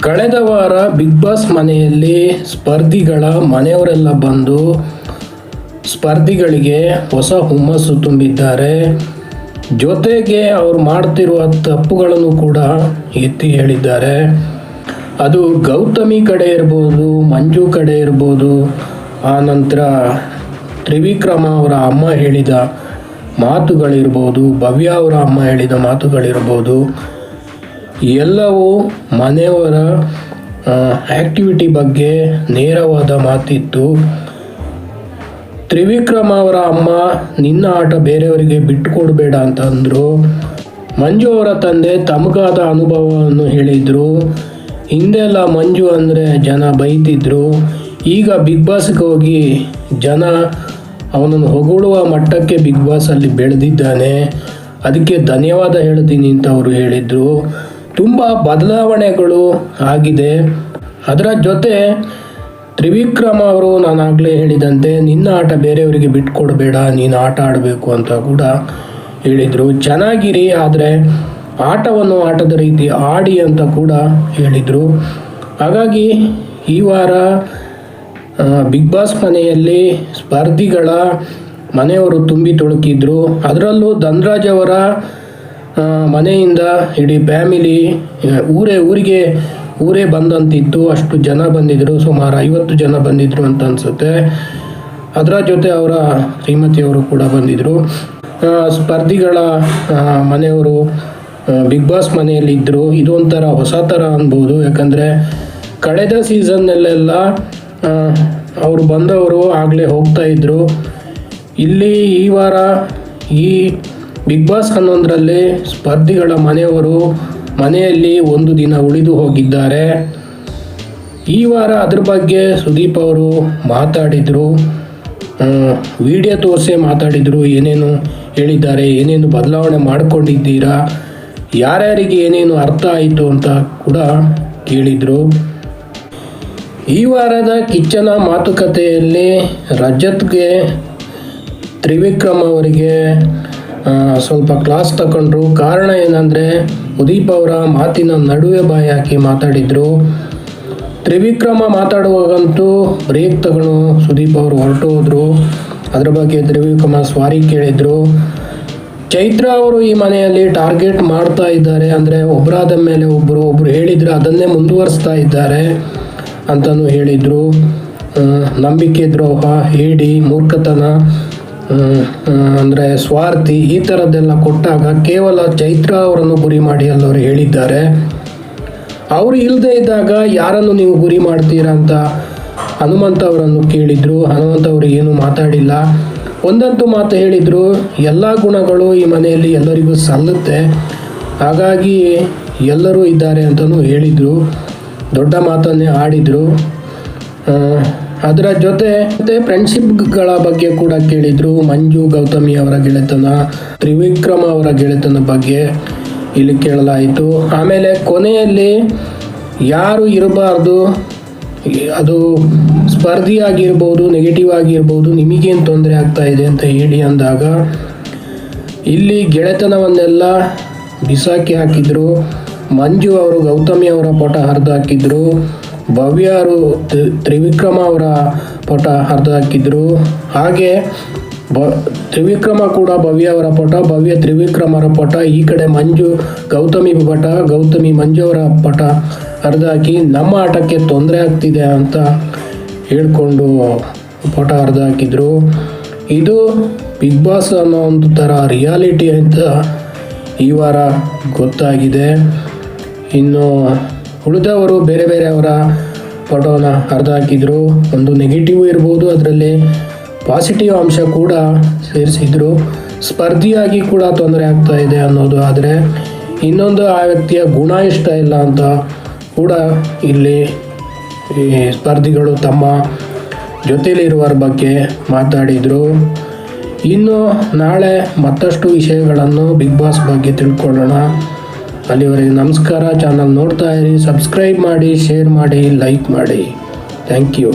ಕಳೆದ ವಾರ big boss ಮನೆಯಲ್ಲಿ ಸ್ಪರ್ಧಿಗಳ ಮನೆಯವರೆಲ್ಲ ಬಂದು ಸ್ಪರ್ಧಿಗಳಿಗೆ ಹೊಸ ಹುಮ್ಮಸ್ಸು ತುಂಬಿದ್ದಾರೆ. ಜೊತೆಗೆ ಅವರು ಮಾಡ್ತಿರುವ ತಪ್ಪುಗಳನ್ನು ಕೂಡ ಎತ್ತಿ ಹೇಳಿದ್ದಾರೆ. ಅದು ಗೌತಮಿ ಕಡೆ ಇರ್ಬೋದು, ಮಂಜು ಕಡೆ ಇರ್ಬೋದು, ಆ ನಂತರ ತ್ರಿವಿಕ್ರಮ ಅವರ ಅಮ್ಮ ಹೇಳಿದ ಮಾತುಗಳಿರ್ಬೋದು, ಭವ್ಯ ಅವರ ಅಮ್ಮ ಹೇಳಿದ ಮಾತುಗಳಿರ್ಬೋದು. ಎಲ್ಲವೂ ಮನೆಯವರ ಆ್ಯಕ್ಟಿವಿಟಿ ಬಗ್ಗೆ ನೇರವಾದ ಮಾತಿತ್ತು. ತ್ರಿವಿಕ್ರಮ ಅವರ ಅಮ್ಮ, ನಿನ್ನ ಆಟ ಬೇರೆಯವರಿಗೆ ಬಿಟ್ಟುಕೊಡ್ಬೇಡ ಅಂತ ಅಂದರು ಮಂಜು ಅವರ ತಂದೆ ತಮಗಾದ ಅನುಭವವನ್ನು ಹೇಳಿದರು. ಹಿಂದೆಲ್ಲ ಮಂಜು ಅಂದರೆ ಜನ ಬೈತಿದ್ರು. ಈಗ ಬಿಗ್ ಬಾಸ್ಗೆ ಹೋಗಿ ಜನ ಅವನನ್ನು ಹೊಗಳುವ ಮಟ್ಟಕ್ಕೆ ಬಿಗ್ ಬಾಸಲ್ಲಿ ಬೆಳೆದಿದ್ದಾನೆ. ಅದಕ್ಕೆ ಧನ್ಯವಾದ ಹೇಳ್ತೀನಿ ಅಂತ ಅವರು ಹೇಳಿದರು. ತುಂಬ ಬದಲಾವಣೆಗಳು ಆಗಿದೆ. ಅದರ ಜೊತೆ ತ್ರಿವಿಕ್ರಮ ಅವರು ನಾನು ಆಗಲೇ ಹೇಳಿದಂತೆ, ನಿನ್ನ ಆಟ ಬೇರೆಯವರಿಗೆ ಬಿಟ್ಕೊಡ್ಬೇಡ, ನೀನು ಆಟ ಆಡಬೇಕು ಅಂತ ಕೂಡ ಹೇಳಿದರು. ಚೆನ್ನಾಗಿರಿ, ಆದರೆ ಆಟವನ್ನು ಆಟದ ರೀತಿ ಆಡಿ ಅಂತ ಕೂಡ ಹೇಳಿದರು. ಹಾಗಾಗಿ ಈ ವಾರ ಬಿಗ್ ಬಾಸ್ ಮನೆಯಲ್ಲಿ ಸ್ಪರ್ಧಿಗಳ ಮನೆಯವರು ತುಂಬಿ ತುಳುಕಿದ್ರು. ಅದರಲ್ಲೂ ಧನ್ರಾಜ್ ಅವರ ಮನೆಯಿಂದ ಇಡೀ ಫ್ಯಾಮಿಲಿ ಊರೇ, ಊರಿಗೆ, ಊರೇ ಬಂದಂತಿತ್ತು. ಅಷ್ಟು ಜನ ಬಂದಿದ್ದರು ಸುಮಾರು ಐವತ್ತು ಜನ ಬಂದಿದ್ರು ಅಂತ ಅನಿಸುತ್ತೆ. ಅದರ ಜೊತೆ ಅವರ ಶ್ರೀಮತಿಯವರು ಕೂಡ ಬಂದಿದ್ದರು ಸ್ಪರ್ಧಿಗಳ ಮನೆಯವರು ಬಿಗ್ ಬಾಸ್ ಮನೆಯಲ್ಲಿ ಇದ್ದರು ಇದೊಂಥರ ಹೊಸ ಥರ ಅನ್ಬೋದು. ಯಾಕಂದರೆ ಕಳೆದ ಸೀಸನ್ನಲ್ಲೆಲ್ಲ ಅವರು ಬಂದವರು ಆಗಲೇ ಹೋಗ್ತಾ ಇದ್ದರು ಇಲ್ಲಿ ಈ ವಾರ ಈ ಬಿಗ್ ಬಾಸ್ ಹನ್ನೊಂದರಲ್ಲಿ ಸ್ಪರ್ಧಿಗಳ ಮನೆಯವರು ಮನೆಯಲ್ಲಿ ಒಂದು ದಿನ ಉಳಿದು ಹೋಗಿದ್ದಾರೆ. ಈ ವಾರ ಅದ್ರ ಬಗ್ಗೆ ಸುದೀಪ್ ಅವರು ಮಾತಾಡಿದರು. ವಿಡಿಯೋ ತೋರಿಸಿ ಮಾತಾಡಿದರು. ಏನೇನು ಹೇಳಿದ್ದಾರೆ, ಏನೇನು ಬದಲಾವಣೆ ಮಾಡಿಕೊಂಡಿದ್ದೀರಾ, ಯಾರ್ಯಾರಿಗೆ ಏನೇನು ಅರ್ಥ ಆಯಿತು ಅಂತ ಕೂಡ ಕೇಳಿದರು. ಈ ವಾರದ ಕಿಚ್ಚನ ಮಾತುಕತೆಯಲ್ಲಿ ರಜತ್ಗೆ ತ್ರಿವಿಕ್ರಮ್ ಅವರಿಗೆ ಸ್ವಲ್ಪ ಕ್ಲಾಸ್ ತಗೊಂಡ್ರು ಕಾರಣ ಏನಂದರೆ, ಉದೀಪ್ ಅವರ ಮಾತಿನ ನಡುವೆ ಬಾಯಿ ಹಾಕಿ ಮಾತಾಡಿದರು. ತ್ರಿವಿಕ್ರಮ ಮಾತಾಡುವಾಗಂತೂ ಬ್ರೇಕ್ ತಗೊಂಡು ಸುದೀಪ್ ಅವರು ಹೊರಟು ಹೋದರು. ಅದ್ರ ಬಗ್ಗೆ ತ್ರಿವಿಕ್ರಮ ಸ್ವಾರಿ ಕೇಳಿದರು. ಚೈತ್ರ ಅವರು ಈ ಮನೆಯಲ್ಲಿ ಟಾರ್ಗೆಟ್ ಮಾಡ್ತಾ ಇದ್ದಾರೆ. ಅಂದರೆ ಒಬ್ಬರಾದ ಮೇಲೆ ಒಬ್ಬರು ಒಬ್ಬರು ಹೇಳಿದರೆ ಅದನ್ನೇ ಮುಂದುವರಿಸ್ತಾ ಇದ್ದಾರೆ ಅಂತಲೂ ಹೇಳಿದರು. ನಂಬಿಕೆ ದ್ರೋಹ, ಹೇಡಿ, ಮೂರ್ಖತನ. ಅಂದರೆ ಸ್ವಾರ್ಥಿ ಈ ಥರದ್ದೆಲ್ಲ ಕೊಟ್ಟಾಗ ಕೇವಲ ಚೈತ್ರ ಅವರನ್ನು ಗುರಿ ಮಾಡಿ ಅಲ್ಲವರು ಹೇಳಿದ್ದಾರೆ. ಅವರು ಇಲ್ಲದೆ ಇದ್ದಾಗ ಯಾರನ್ನು ನೀವು ಗುರಿ ಮಾಡ್ತೀರಾ ಅಂತ ಹನುಮಂತ ಅವರನ್ನು ಕೇಳಿದರು. ಹನುಮಂತ ಅವರು ಏನು ಮಾತಾಡಿಲ್ಲ. ಒಂದಂತೂ ಮಾತು ಹೇಳಿದರು, ಎಲ್ಲ ಗುಣಗಳು ಈ ಮನೆಯಲ್ಲಿ ಎಲ್ಲರಿಗೂ ಸಲ್ಲುತ್ತೆ. ಹಾಗಾಗಿ ಎಲ್ಲರೂ ಇದ್ದಾರೆ ಅಂತಲೂ ಹೇಳಿದರು. ದೊಡ್ಡ ಮಾತನ್ನೇ ಆಡಿದರು. ಅದರ ಜೊತೆ ಮತ್ತೆ ಫ್ರೆಂಡ್ಶಿಪ್ಗಳ ಬಗ್ಗೆ ಕೂಡ ಕೇಳಿದರು. ಮಂಜು ಗೌತಮಿ ಅವರ ಗೆಳೆತನ, ತ್ರಿವಿಕ್ರಮ ಅವರ ಗೆಳೆತನ ಬಗ್ಗೆ ಇಲ್ಲಿ ಕೇಳಲಾಯಿತು. ಆಮೇಲೆ ಕೊನೆಯಲ್ಲಿ ಯಾರು ಇರಬಾರ್ದು, ಅದು ಸ್ಪರ್ಧಿ ಆಗಿರ್ಬೋದು ನೆಗೆಟಿವ್ ಆಗಿರ್ಬೋದು, ನಿಮಗೇನು ತೊಂದರೆ ಆಗ್ತಾ ಇದೆ ಅಂತ ಹೇಳಿ ಅಂದಾಗ, ಇಲ್ಲಿ ಗೆಳೆತನವನ್ನೆಲ್ಲ ಬಿಸಾಕಿ ಹಾಕಿದ್ರು. ಮಂಜು ಅವರು ಗೌತಮಿ ಅವರ ಪಟ ಹರಿದು ಹಾಕಿದ್ರು. ಭವ್ಯ ಅವರು ತ್ರಿವಿಕ್ರಮ ಅವರ ಪಟ ಅರ್ಧ ಹಾಕಿದ್ರು. ಹಾಗೆ ಬ ತ್ರಿವಿಕ್ರಮ ಕೂಡ ಭವ್ಯ ಅವರ ಪಟ, ಭವ್ಯ ತ್ರಿವಿಕ್ರಮರ ಪಟ, ಈ ಕಡೆ ಮಂಜು, ಗೌತಮಿ ಪಟ, ಗೌತಮಿ ಮಂಜು ಅವರ ಪಟ ಹರಿದು ಹಾಕಿ, ನಮ್ಮ ಆಟಕ್ಕೆ ತೊಂದರೆ ಆಗ್ತಿದೆ ಅಂತ ಹೇಳ್ಕೊಂಡು ಪಟ ಅರ್ಧ ಹಾಕಿದ್ರು. ಇದು ಬಿಗ್ ಬಾಸ್ ಅನ್ನೋ ಒಂದು ಥರ ರಿಯಾಲಿಟಿ ಅಂತ ಈ ವಾರ ಗೊತ್ತಾಗಿದೆ. ಇನ್ನು ಉಳಿದವರು ಬೇರೆ ಬೇರೆ ಅವರ ಫೋಟೋನ ಹರಿದು ಹಾಕಿದ್ರು ಒಂದು ನೆಗೆಟಿವ್ ಇರ್ಬೋದು, ಅದರಲ್ಲಿ ಪಾಸಿಟಿವ್ ಅಂಶ ಕೂಡ ಸೇರಿಸಿದ್ರು. ಸ್ಪರ್ಧಿಯಾಗಿ ಕೂಡ ತೊಂದರೆ ಆಗ್ತಾ ಇದೆ ಅನ್ನೋದು. ಆದರೆ ಇನ್ನೊಂದು ಆ ವ್ಯಕ್ತಿಯ ಗುಣ ಇಷ್ಟ ಇಲ್ಲ ಅಂತ ಕೂಡ ಇಲ್ಲಿ ಈ ಸ್ಪರ್ಧಿಗಳು ತಮ್ಮ ಜೊತೆಯಲ್ಲಿರುವರ ಬಗ್ಗೆ ಮಾತಾಡಿದರು. ಇನ್ನು ನಾಳೆ ಮತ್ತಷ್ಟು ವಿಷಯಗಳನ್ನು ಬಿಗ್ ಬಾಸ್ ಬಗ್ಗೆ ತಿಳ್ಕೊಳ್ಳೋಣ. ಅಲ್ಲಿವರೆಗೆ ನಮಸ್ಕಾರ. ಚಾನಲ್ ನೋಡ್ತಾ ಇರಿ ಸಬ್ಸ್ಕ್ರೈಬ್ ಮಾಡಿ ಶೇರ್ ಮಾಡಿ ಲೈಕ್ ಮಾಡಿ. Thank you